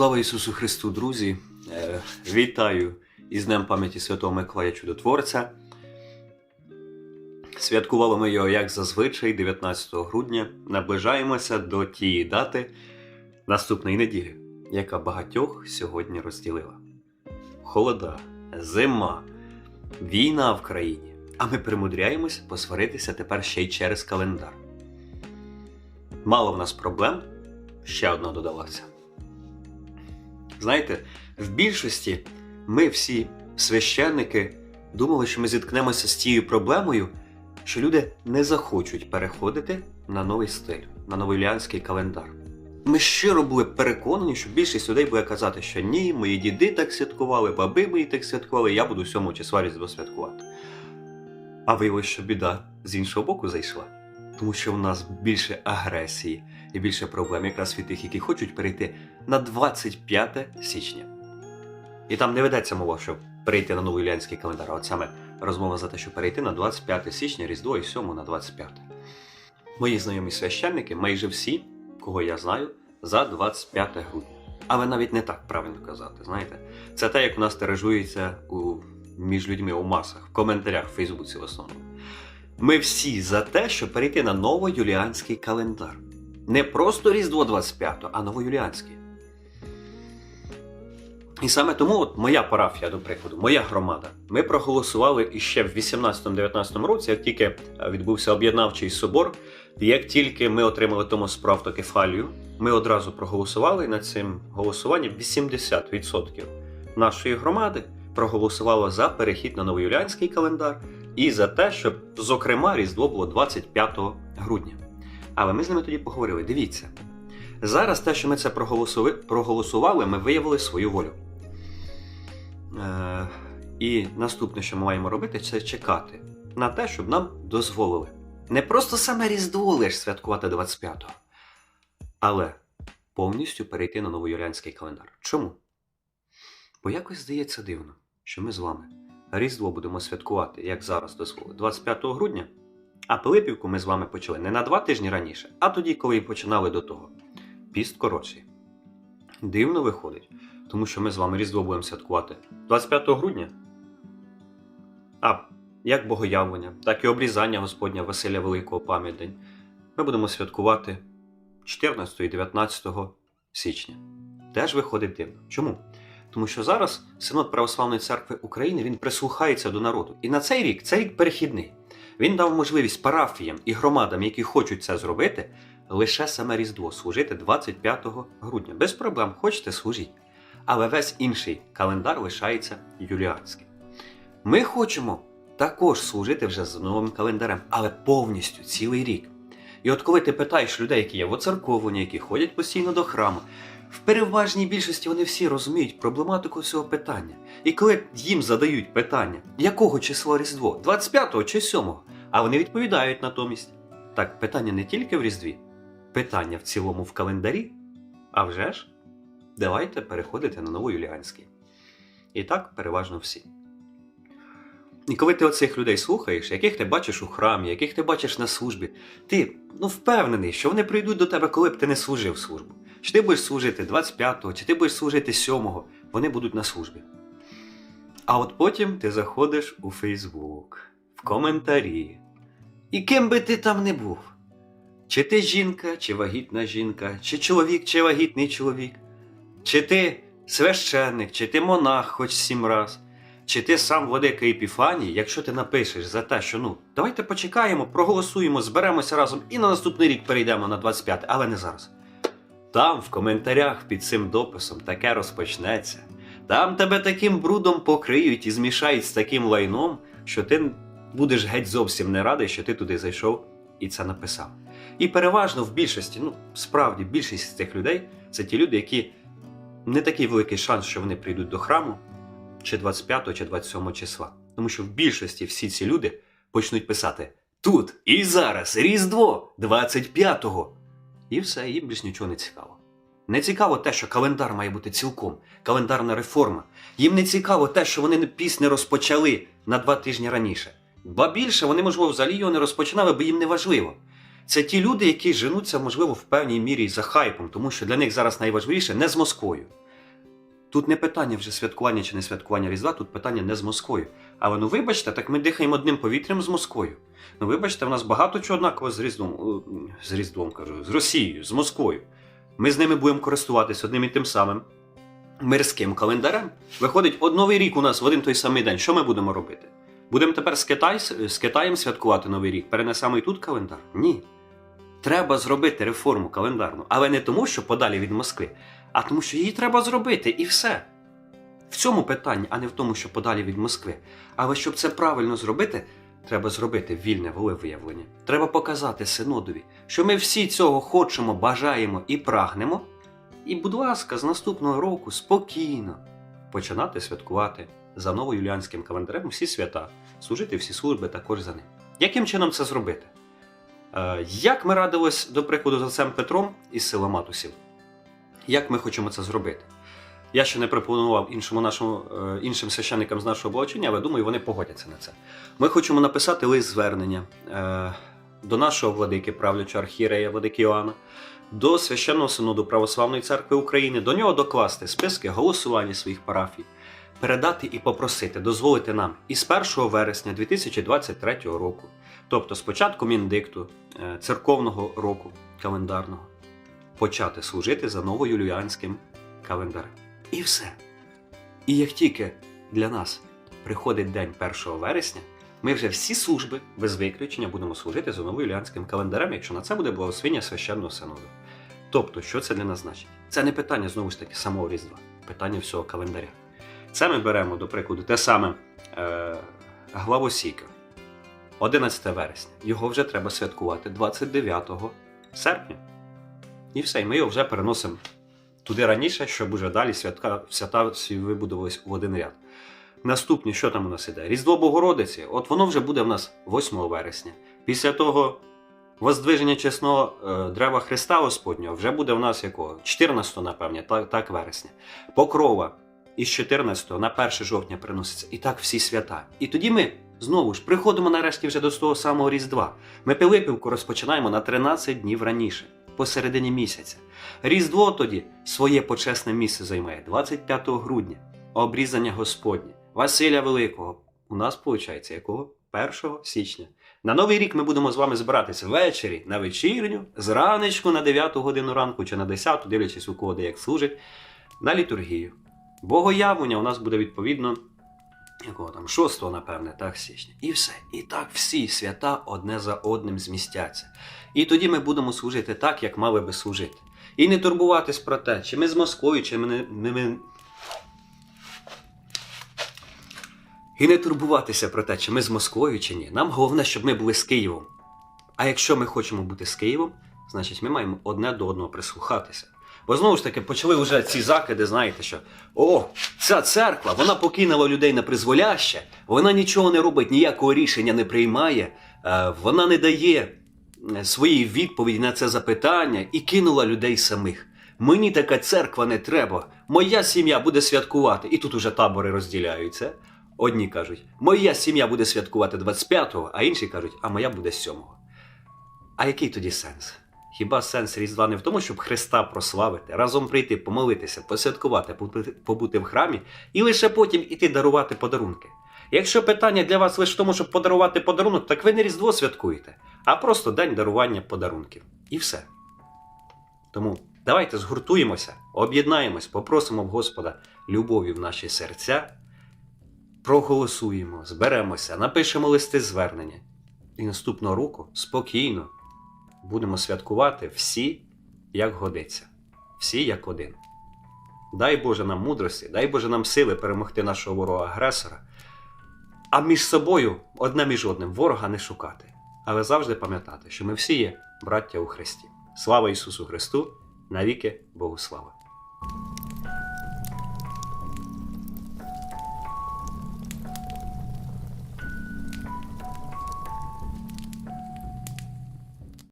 Слава Ісусу Христу, друзі! Е, Вітаю із Днем пам'яті Святого Миколая Чудотворця. Святкували ми його, як зазвичай, 19 грудня. Наближаємося до тієї дати наступної неділі, яка багатьох сьогодні розділила. Холода, зима, війна в країні. А ми примудряємось посваритися тепер ще й через календар. Мало в нас проблем, ще одна додалася. Знаєте, в більшості ми всі священники думали, що ми зіткнемося з тією проблемою, що люди не захочуть переходити на новий стиль, на новоюліанський календар. Ми щиро були переконані, що більшість людей буде казати, що ні, мої діди так святкували, баби мої так святкували, я буду 7 числа Різдво святкувати. А виявилось, що біда з іншого боку зайшла. Тому що в нас більше агресії і більше проблем якраз від тих, які хочуть перейти на 25 січня. І там не ведеться мова, щоб перейти на новий юліанський календар, а от саме розмова за те, щоб перейти на 25 січня, Різдво і 7 на 25. Мої знайомі священники, майже всі, кого я знаю, за 25 грудня. Але навіть не так правильно казати, знаєте. Це те, як в нас тиражується у, між людьми у масах, в коментарях в Фейсбуці в основному. Ми всі за те, щоб перейти на новоюліанський календар. Не просто Різдво 25, а новоюліанське. І саме тому от моя парафія, до прикладу, моя громада. Ми проголосували іще в 18-19 році, як тільки е, відбувся об'єднавчий собор, як тільки ми отримали тому справтокефалію, ми одразу проголосували і над цим голосуванням 80% нашої громади проголосувало за перехід на новоюліанський календар і за те, щоб, зокрема, Різдво було 25 грудня. Але ми з ними тоді поговорили: дивіться, зараз те, що ми це проголосували, ми виявили свою волю. Е, і наступне, що ми маємо робити, це чекати на те, щоб нам дозволили. Не просто саме Різдво лиш святкувати 25-го, але повністю перейти на новоюліанський календар. Чому? Бо якось здається дивно, що ми з вами Різдво будемо святкувати, як зараз дозволить, 25 грудня, а Пилипівку ми з вами почали не на два тижні раніше, а тоді, коли і починали до того. Піст коротший. Дивно виходить, тому що ми з вами Різдво будемо святкувати 25 грудня. А як богоявлення, так і обрізання Господня Василя Великого пам'ятдень ми будемо святкувати 14 і 19 січня. Теж виходить дивно. Чому? Тому що зараз Синод Православної церкви України він прислухається до народу. І на цей рік, цей рік перехідний. Він дав можливість парафіям і громадам, які хочуть це зробити, лише саме Різдво служити 25 грудня. Без проблем, хочете служіть. Але весь інший календар лишається юліанським. Ми хочемо також служити вже з новим календарем, але повністю цілий рік. І от коли ти питаєш людей, які є воцерковлені, які ходять постійно до храму, в переважній більшості вони всі розуміють проблематику цього питання. І коли їм задають питання, якого числа Різдво, 25-го чи 7-го, а вони відповідають натомість. Так, питання не тільки в Різдві, питання в цілому в календарі. А вже ж, давайте переходити на новоюліанський. І так переважно всі. І коли ти оцих людей слухаєш, яких ти бачиш у храмі, яких ти бачиш на службі, ти ну, впевнений, що вони прийдуть до тебе, коли б ти не служив службу. Чи ти будеш служити 25-го, чи ти будеш служити 7-го, вони будуть на службі. А от потім ти заходиш у Фейсбук, в коментарі. І ким би ти там не був. Чи ти жінка, чи вагітна жінка, чи чоловік, чи вагітний чоловік, чи ти священник, чи ти монах хоч сім раз, чи ти сам владика Епіфаній, якщо ти напишеш за те, що ну, давайте почекаємо, проголосуємо, зберемося разом і на наступний рік перейдемо на 25, але не зараз. Там, в коментарях під цим дописом, таке розпочнеться. Там тебе таким брудом покриють і змішають з таким лайном, що ти будеш геть зовсім не радий, що ти туди зайшов і це написав. І переважно в більшості, ну справді, більшість з цих людей це ті люди, які не такий великий шанс, що вони прийдуть до храму чи 25 чи 27 числа. Тому що в більшості всі ці люди почнуть писати тут і зараз Різдво 25-го. І все, їм більш нічого не цікаво. Не цікаво те, що календар має бути цілком, календарна реформа. Їм не цікаво те, що вони піс не розпочали на два тижні раніше. Ба більше вони, можливо, взагалі його не розпочинали, бо їм не важливо. Це ті люди, які женуться, можливо, в певній мірі за хайпом, тому що для них зараз найважливіше не з Москвою. Тут не питання вже святкування чи не святкування Різдва, тут питання не з Москвою. Але ну вибачте, так ми дихаємо одним повітрям з Москвою. Ну вибачте, в нас багато чого однаково з Різдвом, з Різдвом кажу, з Росією, з Москвою. Ми з ними будемо користуватися одним і тим самим мирським календарем. Виходить, от новий рік у нас в один той самий день. Що ми будемо робити? Будемо тепер з, Китай, з Китаєм святкувати новий рік. Перенесемо і тут календар? Ні. Треба зробити реформу календарну, але не тому, що подалі від Москви, а тому, що її треба зробити, і все. В цьому питанні, а не в тому, що подалі від Москви. Але щоб це правильно зробити, треба зробити вільне волевиявлення. Треба показати синодові, що ми всі цього хочемо, бажаємо і прагнемо. І, будь ласка, з наступного року спокійно починати святкувати за новоюліанським календарем всі свята, служити всі служби також за ним. Яким чином це зробити? Е, як ми радились, до прикладу, з отцем Петром із села Матусів? Як ми хочемо це зробити? Я ще не пропонував іншому нашому, е, іншим священникам з нашого благочиння, але думаю, вони погодяться на це. Ми хочемо написати лист звернення е, до нашого владики, правлячого архієрея Владики Іоанна, до священного синоду Православної церкви України, до нього докласти списки голосування своїх парафій, передати і попросити, дозволити нам із 1 вересня 2023 року, тобто з початку індикту е, церковного року календарного, почати служити за новоюліанським календарем. І все. І як тільки для нас приходить день 1 вересня, ми вже всі служби без виключення будемо служити за новоюліанським календарем, якщо на це буде благословення священного синоду. Тобто, що це для нас значить? Це не питання знову ж таки самого Різдва, питання всього календаря. Це ми беремо, до прикладу, те саме е, главосійка, 11 вересня. Його вже треба святкувати 29 серпня. І все, і ми його вже переносимо туди раніше, щоб уже далі святка, свята вибудувались в один ряд. Наступні, що там у нас іде? Різдво Богородиці, от воно вже буде в нас 8 вересня. Після того воздвиження чесного е, дерева Христа Господнього вже буде в нас якого? 14, напевне, так, так вересня. Покрова із 14 на 1 жовтня приноситься. І так всі свята. І тоді ми знову ж приходимо нарешті вже до того самого Різдва. Ми Пилипівку розпочинаємо на 13 днів раніше, посередині місяця. Різдво тоді своє почесне місце займає 25 грудня, обрізання Господнє, Василя Великого. У нас виходить якого? 1 січня. На новий рік ми будемо з вами збиратися ввечері на вечірню, зранечку на 9 годину ранку чи на 10, дивлячись у кого де як служить, на літургію. Богоявлення у нас буде відповідно якого там 6, напевне, так, січня. І все. І так всі свята одне за одним змістяться. І тоді ми будемо служити так, як мали би служити. І не турбуватись про те, чи ми з Москвою, чи ми не- ми... І не турбуватися про те, чи ми з Москвою, чи ні. Нам головне, щоб ми були з Києвом. А якщо ми хочемо бути з Києвом, значить ми маємо одне до одного прислухатися. Бо знову ж таки почали вже ці закиди, знаєте, що о, ця церква, вона покинула людей на призволяще, вона нічого не робить, ніякого рішення не приймає, е, вона не дає е, свої відповіді на це запитання і кинула людей самих. Мені така церква не треба. Моя сім'я буде святкувати. І тут уже табори розділяються. Одні кажуть, моя сім'я буде святкувати 25-го, а інші кажуть, а моя буде 7-го. А який тоді сенс? Хіба сенс Різдва не в тому, щоб Христа прославити, разом прийти, помолитися, посвяткувати, побути- в храмі і лише потім іти дарувати подарунки? Якщо питання для вас лише в тому, щоб подарувати подарунок, так ви не Різдво святкуєте, а просто день дарування подарунків. І все. Тому давайте згуртуємося, об'єднаємось, попросимо в Господа любові в наші серця, проголосуємо, зберемося, напишемо листи звернення. І наступного року спокійно будемо святкувати всі, як годиться, всі як один. Дай Боже нам мудрості, дай Боже нам сили перемогти нашого ворога-агресора, а між собою одне між одним ворога не шукати, але завжди пам'ятати, що ми всі є браття у Христі. Слава Ісусу Христу! Навіки Богу слава!